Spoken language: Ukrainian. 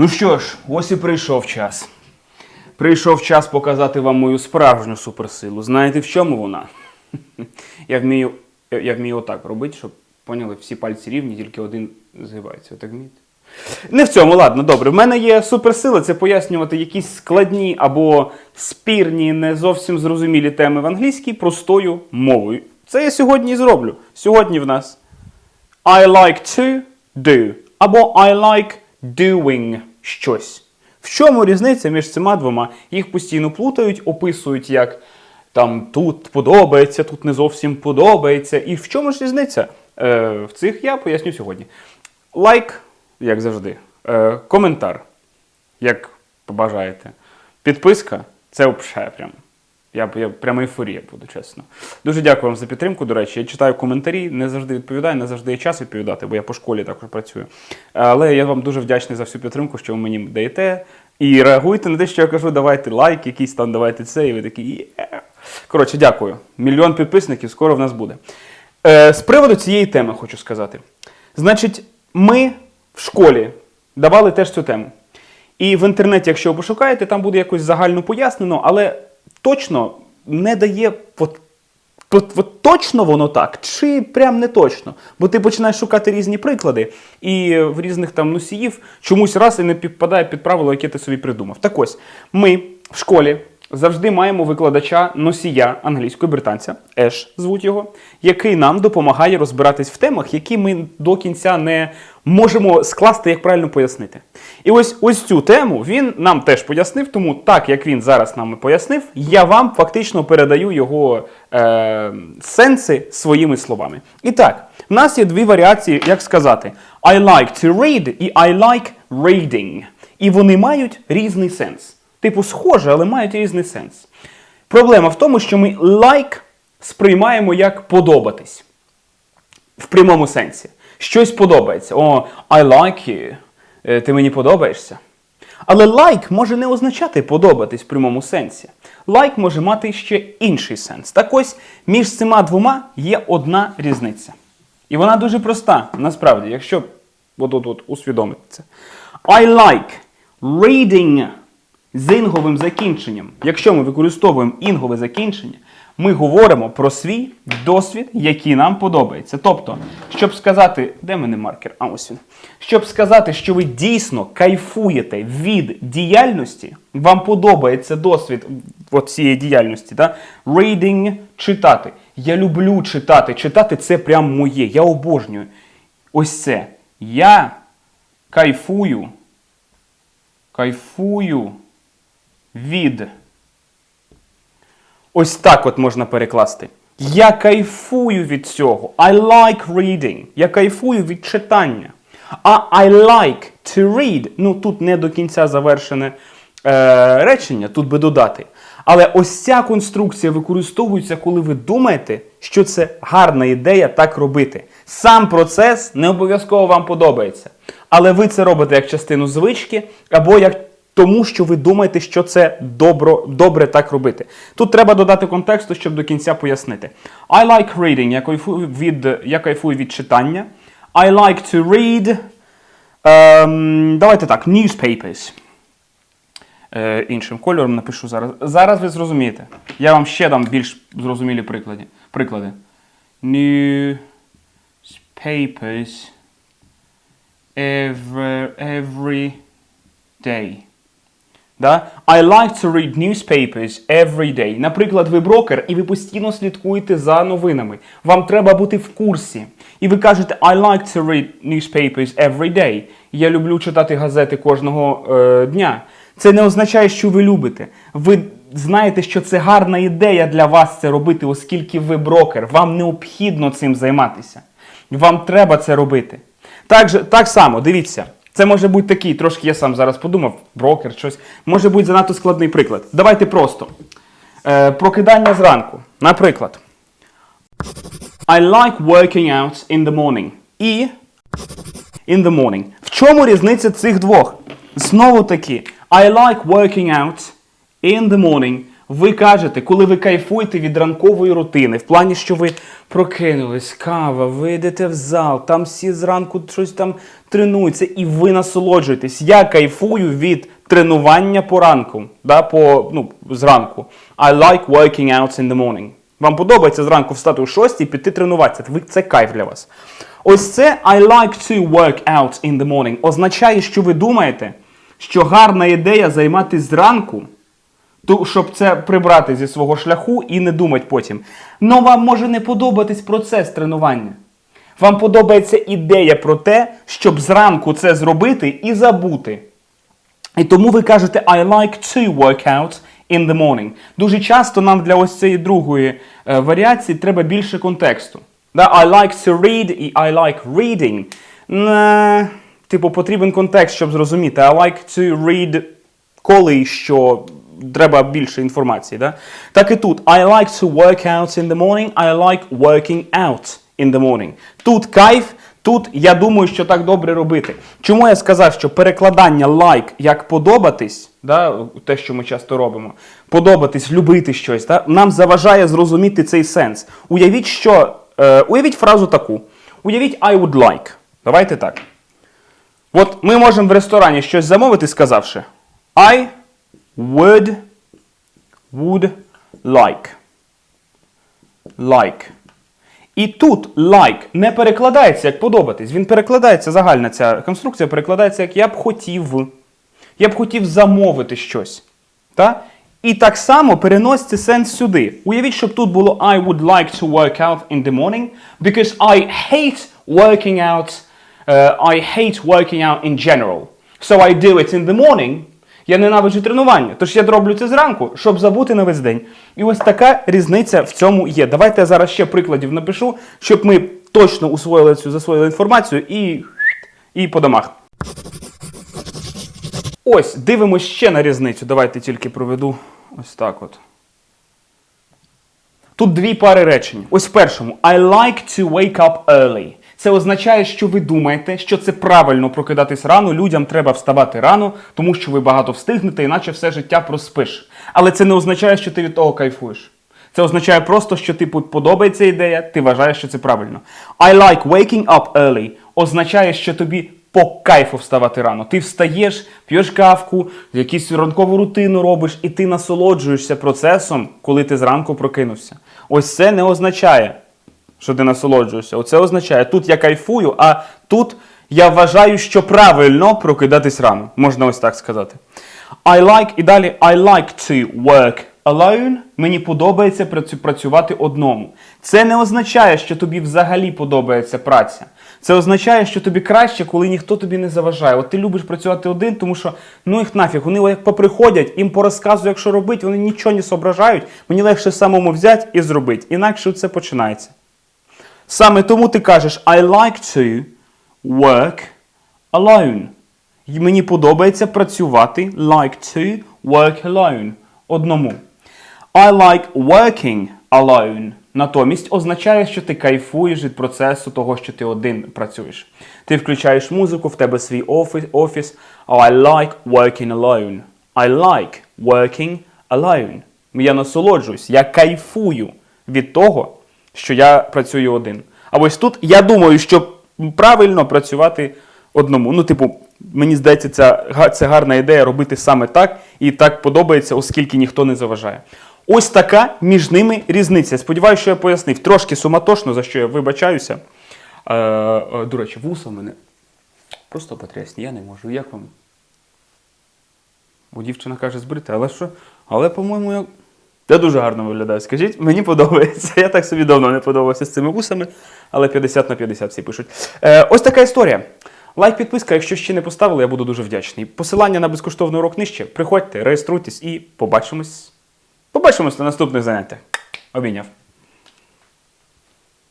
Ну що ж, ось і прийшов час. Прийшов час показати вам мою справжню суперсилу. Знаєте, в чому вона? Я вмію, я, вмію отак робити, щоб поняли, всі пальці рівні, тільки один згибається. Так вмієте? Не в цьому, ладно, добре. В мене є суперсила це пояснювати якісь складні або спірні, не зовсім зрозумілі теми в англійській простою мовою. Це я сьогодні і зроблю. Сьогодні в нас I like to do або I like doing щось. В чому різниця між цими двома? Їх постійно плутають, описують як там тут подобається, тут не зовсім подобається. І в чому ж різниця? Е, в цих я поясню сьогодні. Лайк, як завжди, е, коментар, як побажаєте. Підписка це взагалі прям. Я, я прямо ейфорія буду, чесно. Дуже дякую вам за підтримку. До речі, я читаю коментарі, не завжди відповідаю, не завжди є час відповідати, бо я по школі також працюю. Але я вам дуже вдячний за всю підтримку, що ви мені даєте. І реагуйте на те, що я кажу, давайте лайк, якийсь там, давайте це, і ви такі. «Є». Коротше, дякую. Мільйон підписників скоро в нас буде. Е, з приводу цієї теми хочу сказати. Значить, ми в школі давали теж цю тему. І в інтернеті, якщо ви пошукаєте, там буде якось загально пояснено, але точно не дає. От, от, точно воно так, чи прям не точно. Бо ти починаєш шукати різні приклади, і в різних там носіїв чомусь раз і не підпадає під правило, яке ти собі придумав. Так ось, ми в школі завжди маємо викладача носія англійської британця, Еш звуть його, який нам допомагає розбиратись в темах, які ми до кінця не можемо скласти, як правильно пояснити. І ось ось цю тему він нам теж пояснив, тому так як він зараз нам пояснив, я вам фактично передаю його е, сенси своїми словами. І так, в нас є дві варіації, як сказати: I like to read і I like reading. І вони мають різний сенс. Типу, схоже, але мають різний сенс. Проблема в тому, що ми like сприймаємо як подобатись в прямому сенсі. Щось подобається. О, I like you. Е, Ти мені подобаєшся. Але like може не означати подобатись в прямому сенсі. Like може мати ще інший сенс. Так ось між цими двома є одна різниця. І вона дуже проста, насправді, якщо от, от, от, усвідомити це. I like reading з інговим закінченням. Якщо ми використовуємо інгове закінчення, ми говоримо про свій досвід, який нам подобається. Тобто, щоб сказати, де мене маркер? А ось він. Щоб сказати, що ви дійсно кайфуєте від діяльності, вам подобається досвід от цієї діяльності, да? reading – читати. Я люблю читати. Читати це прям моє. Я обожнюю. Ось це. Я кайфую. Кайфую від. Ось так от можна перекласти. Я кайфую від цього. I like reading. Я кайфую від читання. А I like to read. Ну тут не до кінця завершене е, речення, тут би додати. Але ось ця конструкція використовується, коли ви думаєте, що це гарна ідея так робити. Сам процес не обов'язково вам подобається. Але ви це робите як частину звички, або як тому, що ви думаєте, що це добро, добре так робити. Тут треба додати контексту, щоб до кінця пояснити. I like reading. Я кайфую від, я кайфую від читання. I like to read. Ем, давайте так, newspapers. Е, іншим кольором напишу зараз. Зараз ви зрозумієте. Я вам ще дам більш зрозумілі приклади. приклади. Newspapers every, every day. Да? I like to read newspapers every day. Наприклад, ви брокер, і ви постійно слідкуєте за новинами. Вам треба бути в курсі. І ви кажете I like to read newspapers every day. Я люблю читати газети кожного е, дня. Це не означає, що ви любите. Ви знаєте, що це гарна ідея для вас це робити, оскільки ви брокер. Вам необхідно цим займатися. Вам треба це робити. Так, так само, дивіться. Це може бути такий, трошки я сам зараз подумав, брокер, щось. Може бути занадто складний приклад. Давайте просто. Е, прокидання зранку. Наприклад. I like working out in the morning. І in the morning. В чому різниця цих двох? Знову таки, I like working out in the morning. Ви кажете, коли ви кайфуєте від ранкової рутини, в плані, що ви прокинулись, кава, ви йдете в зал, там всі зранку щось там тренуються, і ви насолоджуєтесь. Я кайфую від тренування поранку, да, по, ну, зранку. I like working out in the morning. Вам подобається зранку встати о 6 і піти тренуватися. Це кайф для вас. Ось це I like to work out in the morning означає, що ви думаєте, що гарна ідея займатися зранку, ту- щоб це прибрати зі свого шляху і не думати потім. Но вам може не подобатись процес тренування. Вам подобається ідея про те, щоб зранку це зробити і забути. І тому ви кажете I like to work out in the morning. Дуже часто нам для ось цієї другої е, варіації треба більше контексту. Да? I like to read і I like reading. Не, типу, потрібен контекст, щоб зрозуміти. I like to read коли що треба більше інформації. Да? Так і тут. I like to work out in the morning. I like working out in the morning. Тут кайф, Тут я думаю, що так добре робити. Чому я сказав, що перекладання like як подобатись, да, те, що ми часто робимо, подобатись, любити щось, да, нам заважає зрозуміти цей сенс. Уявіть, що, е, уявіть фразу таку. Уявіть I would like. Давайте так. От ми можемо в ресторані щось замовити, сказавши I would, would like. Like. І тут like не перекладається як подобатись. Він перекладається, загальна ця конструкція перекладається як я б хотів. Я б хотів замовити щось. Та? І так само переноситься сенс сюди. Уявіть, щоб тут було I would like to work out in the morning, because I hate working out. uh, I hate working out in general. So I do it in the morning. Я ненавиджу тренування, тож я роблю це зранку, щоб забути на весь день. І ось така різниця в цьому є. Давайте я зараз ще прикладів напишу, щоб ми точно усвоїли цю засвоїли інформацію і, і по домах. Ось, дивимось ще на різницю. Давайте тільки проведу ось так от. Тут дві пари речень. Ось в першому. I like to wake up early. Це означає, що ви думаєте, що це правильно прокидатись рано, людям треба вставати рано, тому що ви багато встигнете, іначе все життя проспиш. Але це не означає, що ти від того кайфуєш. Це означає просто, що типу подобається ідея, ти вважаєш, що це правильно. I like waking up early означає, що тобі по кайфу вставати рано. Ти встаєш, п'єш кавку, якусь ранкову рутину робиш, і ти насолоджуєшся процесом, коли ти зранку прокинувся. Ось це не означає, що ти насолоджуєшся. Оце означає, тут я кайфую, а тут я вважаю, що правильно прокидатись рано. Можна ось так сказати. I like і далі I like to work alone. Мені подобається працювати одному. Це не означає, що тобі взагалі подобається праця. Це означає, що тобі краще, коли ніхто тобі не заважає. От ти любиш працювати один, тому що ну їх нафіг, вони як поприходять, їм порозказую, як що робити, вони нічого не соображають. Мені легше самому взяти і зробити. Інакше це починається. Саме тому ти кажеш I like to work alone. І мені подобається працювати like to work alone. Одному. I like working alone. Натомість означає, що ти кайфуєш від процесу того, що ти один працюєш. Ти включаєш музику, в тебе свій офіс. офіс. Oh, I like working alone. I like working alone. Я насолоджуюсь, я кайфую від того, що я працюю один. А ось тут я думаю, що правильно працювати одному. Ну, типу, мені здається, це, це гарна ідея робити саме так, і так подобається, оскільки ніхто не заважає. Ось така між ними різниця. Сподіваюся, що я пояснив. Трошки суматошно, за що я вибачаюся. Е, е, до речі, вуса в мене просто потрясні, я не можу. Як вам? У дівчина каже збрити, але що? Але, по-моєму, я. Я дуже гарно виглядаю. Скажіть, мені подобається. Я так собі давно не подобався з цими вусами, але 50 на 50 всі пишуть. Е, ось така історія. Лайк, підписка, якщо ще не поставили, я буду дуже вдячний. Посилання на безкоштовний урок нижче. Приходьте, реєструйтесь і побачимось. Побачимось на наступних заняттях. Обійняв.